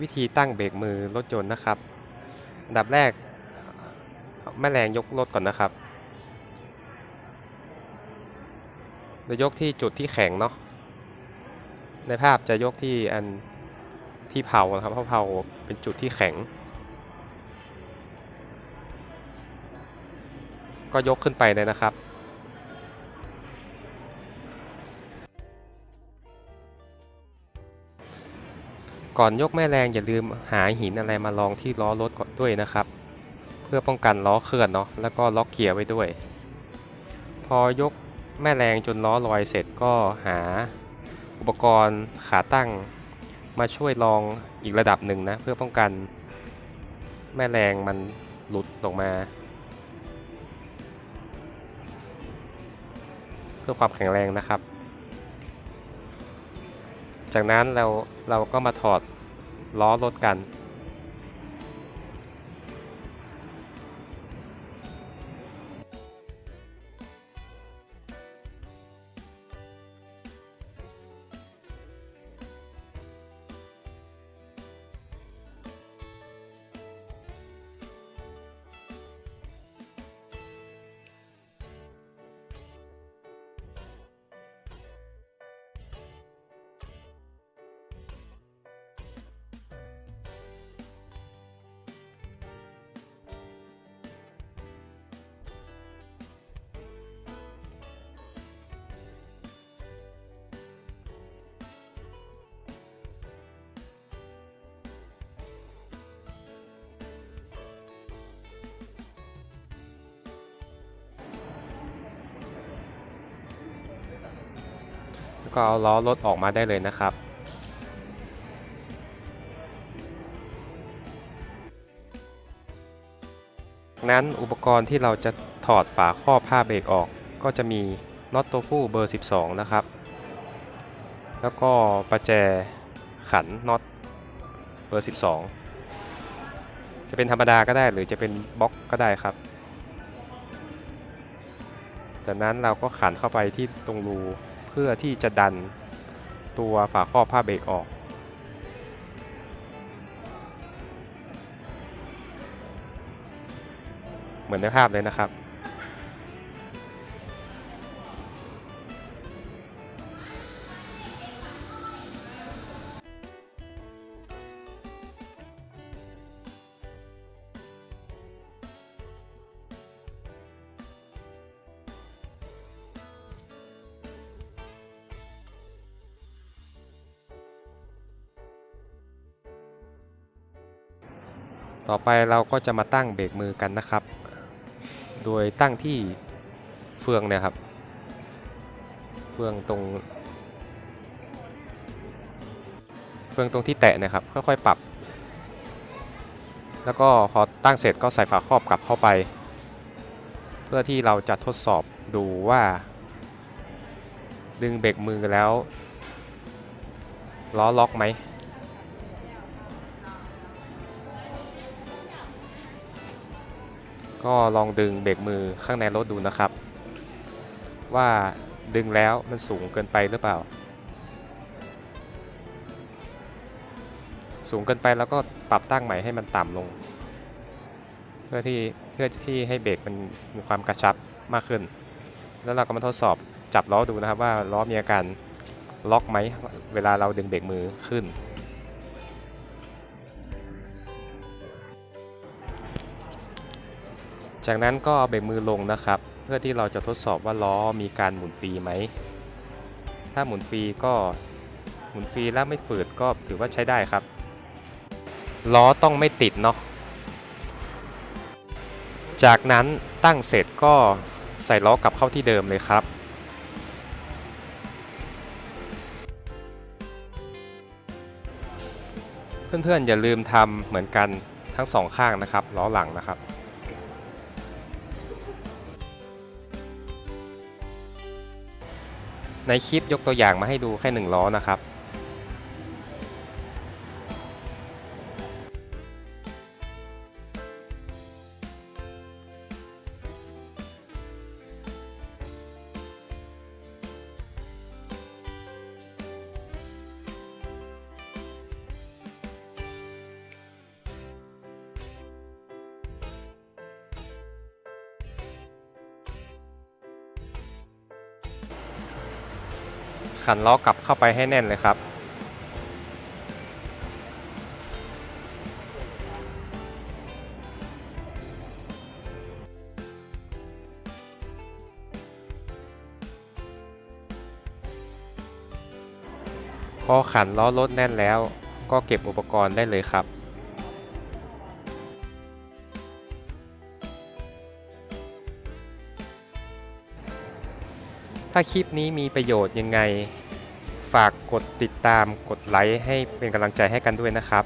วิธีตั้งเบรกมือรถยนต์นะครับอันดับแรกแม่แรงยกรถก่อนนะครับโดยยกที่จุดที่แข็งเนาะในภาพจะยกที่อันที่เผานะครับเพราะเผาเป็นจุดที่แข็ง ก็ยกขึ้นไปเลยนะครับ ก่อนยกแม่แรงอย่าลืมหาหินอะไรมาลองที่ล้อรถก่อนด้วยนะครับ เพื่อป้องกันล้อเคลื่อนเนาะแล้วก็ล็อกเกียร์ไว้ด้วย พอยกแม่แรงจนล้อลอยเสร็จก็หาอุปกรณ์ขาตั้งมาช่วยลองอีกระดับหนึ่งนะเพื่อป้องกันแม่แรงมันหลุดออกมา เพื่อความแข็งแรงนะครับ จากนั้นเราเราก็มาถอด ล้อรถกัน ก็เอาล้อรถออกมาได้เลยนะครับ นั้นอุปกรณ์ที่เราจะถอดฝาครอบผ้าเบรกออก ก็จะมีน็อตตัวผู้เบอร์ 12 นะครับ แล้วก็ประแจขันน็อตเบอร์ 12 จะเป็นธรรมดาก็ได้หรือจะเป็นบล็อกก็ได้ครับ จากนั้นเราก็ขันเข้าไปที่ตรงรู พื่อที่จะดันตัวฝาครอบผ้าเบรกออก เหมือนในภาพเลยนะครับ ต่อไปเราก็จะมาตั้งเบรกมือกันนะครับ โดยตั้งที่เฟืองเนี่ยครับ เฟืองตรง เฟืองตรงที่แตะนะครับ ค่อยๆปรับ แล้วก็พอตั้งเสร็จก็ใส่ฝาครอบกลับเข้าไป เพื่อที่เราจะทดสอบดูว่า ดึงเบรกมือแล้วล้อล็อกไหม ก็ลองดึงเบรกมือข้างในรถดูนะครับ ว่าดึงแล้วมันสูงเกินไปหรือเปล่า สูงเกินไปแล้วก็ปรับตั้งใหม่ให้มันต่ำลง เพื่อที่เพื่อที่ให้เบรกมันมีความกระชับมากขึ้น แล้วเราก็มาทดสอบจับล้อดูนะครับว่าล้อมีอาการล็อกไหมเวลาเราดึงเบรกมือขึ้น จากนั้นก็เอาเบรกมือลงนะครับ เพื่อที่เราจะทดสอบว่าล้อมีการหมุนฟรีไหม ถ้าหมุนฟรีก็หมุนฟรีแล้วไม่ฝืดก็ถือว่าใช้ได้ครับ ล้อต้องไม่ติดเนาะ จากนั้นตั้งเสร็จก็ใส่ล้อกลับเข้าที่เดิมเลยครับเพื่อนๆอย่าลืมทำเหมือนกันทั้งสองข้างนะครับล้อหลังนะครับ ในคลิปยกตัวอย่างมาให้ดูแค่หนึ่งล้อนะครับ ขันล้อกลับเข้าไปให้แน่นเลยครับพอขันล้อรถแน่นแล้วก็เก็บอุปกรณ์ได้เลยครับ ถ้าคลิปนี้มีประโยชน์ยังไง ฝากกดติดตามกดไลค์ให้เป็นกำลังใจให้กันด้วยนะครับ